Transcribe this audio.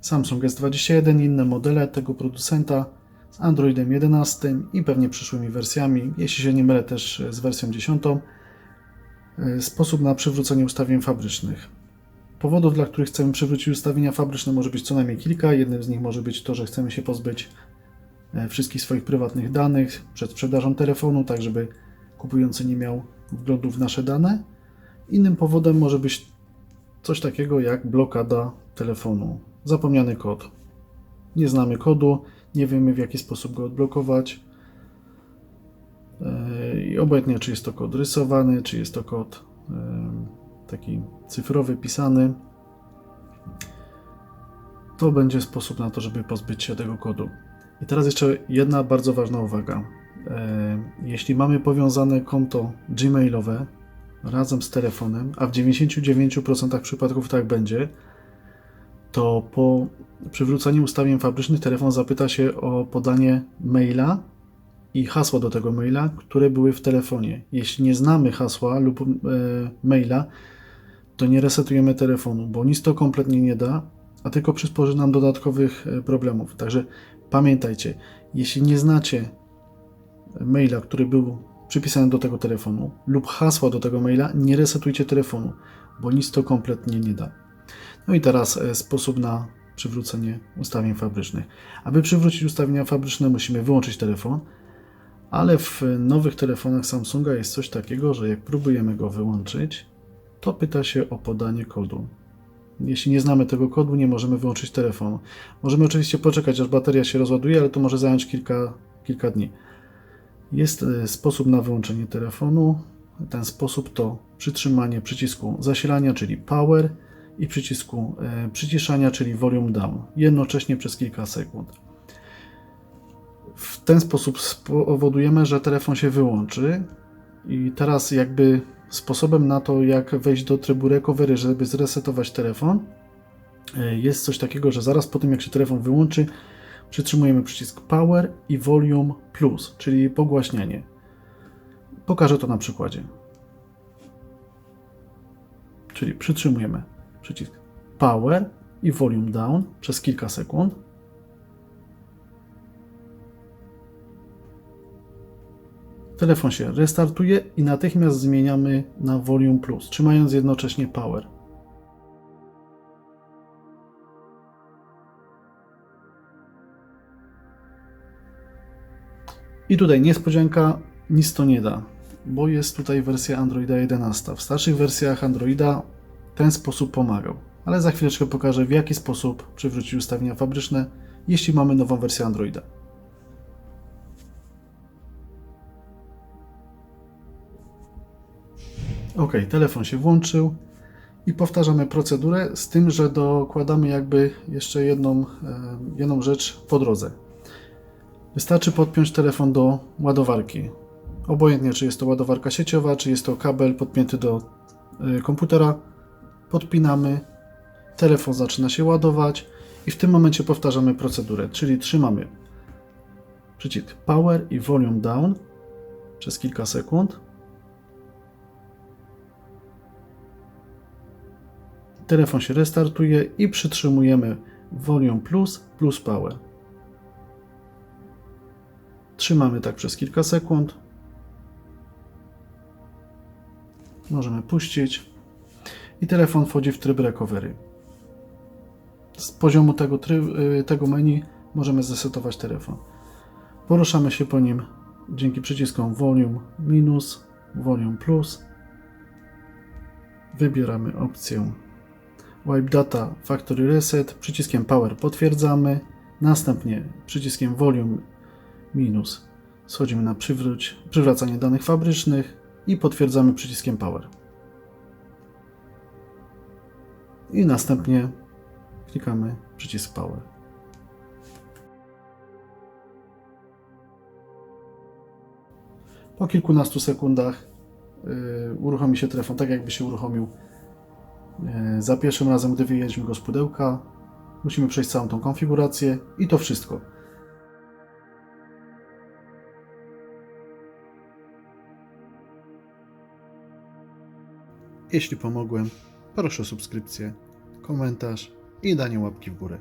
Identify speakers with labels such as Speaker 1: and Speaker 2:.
Speaker 1: Samsung S21, inne modele tego producenta z Androidem 11 i pewnie przyszłymi wersjami, jeśli się nie mylę też z wersją 10. E, Sposób na przywrócenie ustawień fabrycznych. Powodów, dla których chcemy przywrócić ustawienia fabryczne może być co najmniej kilka. Jednym z nich może być to, że chcemy się pozbyć e, wszystkich swoich prywatnych danych przed sprzedażą telefonu, tak żeby kupujący nie miał wglądu w nasze dane. Innym powodem może być coś takiego jak blokada telefonu, zapomniany kod. Nie znamy kodu, nie wiemy w jaki sposób go odblokować. E, I obojętnie, czy jest to kod rysowany, czy jest to kod e, taki cyfrowy, pisany, to będzie sposób na to, żeby pozbyć się tego kodu. I teraz jeszcze jedna bardzo ważna uwaga. E, Jeśli mamy powiązane konto Gmailowe razem z telefonem, a w 99% przypadków tak będzie, to po przywróceniu ustawień fabrycznych telefon zapyta się o podanie maila i hasła do tego maila, które były w telefonie. Jeśli nie znamy hasła lub e, maila, to nie resetujemy telefonu, bo nic to kompletnie nie da, a tylko przysporzy nam dodatkowych e, problemów. Także pamiętajcie, jeśli nie znacie maila, który był przypisany do tego telefonu lub hasła do tego maila, nie resetujcie telefonu, bo nic to kompletnie nie da. No i teraz e, sposób na przywrócenie ustawień fabrycznych. Aby przywrócić ustawienia fabryczne, musimy wyłączyć telefon, ale w nowych telefonach Samsunga jest coś takiego, że jak próbujemy go wyłączyć, to pyta się o podanie kodu. Jeśli nie znamy tego kodu, nie możemy wyłączyć telefonu. Możemy oczywiście poczekać, aż bateria się rozładuje, ale to może zająć kilka, kilka dni. Jest e, sposób na wyłączenie telefonu. Ten sposób to przytrzymanie przycisku zasilania, czyli power, i przycisku e, przyciszania, czyli volume down, jednocześnie przez kilka sekund. W ten sposób spowodujemy, że telefon się wyłączy. I teraz, jakby sposobem na to, jak wejść do trybu recovery, żeby zresetować telefon, e, jest coś takiego, że zaraz po tym, jak się telefon wyłączy, przytrzymujemy przycisk Power i Volume Plus, czyli pogłaśnianie. Pokażę to na przykładzie. Czyli przytrzymujemy przycisk Power i Volume Down przez kilka sekund. Telefon się restartuje i natychmiast zmieniamy na Volume Plus, trzymając jednocześnie Power. I tutaj niespodzianka, nic to nie da, bo jest tutaj wersja Androida 11. W starszych wersjach Androida ten sposób pomagał, ale za chwileczkę pokażę w jaki sposób przywrócić ustawienia fabryczne, jeśli mamy nową wersję Androida. Ok, telefon się włączył i powtarzamy procedurę z tym, że dokładamy jakby jeszcze jedną, e, jedną rzecz po drodze. Wystarczy podpiąć telefon do ładowarki. Obojętnie, czy jest to ładowarka sieciowa, czy jest to kabel podpięty do y, komputera. Podpinamy, telefon zaczyna się ładować i w tym momencie powtarzamy procedurę, czyli trzymamy przycisk Power i Volume Down przez kilka sekund. Telefon się restartuje i przytrzymujemy Volume Plus plus Power. Trzymamy tak przez kilka sekund. Możemy puścić. I telefon wchodzi w tryb recovery. Z poziomu tego, tryb, tego menu możemy zesetować telefon. Poruszamy się po nim dzięki przyciskom Volume minus, Volume plus. Wybieramy opcję Wipe Data Factory Reset. Przyciskiem Power potwierdzamy. Następnie przyciskiem Volume minus schodzimy na przywróć, przywracanie danych fabrycznych i potwierdzamy przyciskiem Power. I następnie klikamy przycisk Power. Po kilkunastu sekundach yy, uruchomi się telefon tak, jakby się uruchomił yy, za pierwszym razem, gdy wyjęliśmy go z pudełka. Musimy przejść całą tą konfigurację i to wszystko. Jeśli pomogłem, proszę o subskrypcję, komentarz i danie łapki w górę.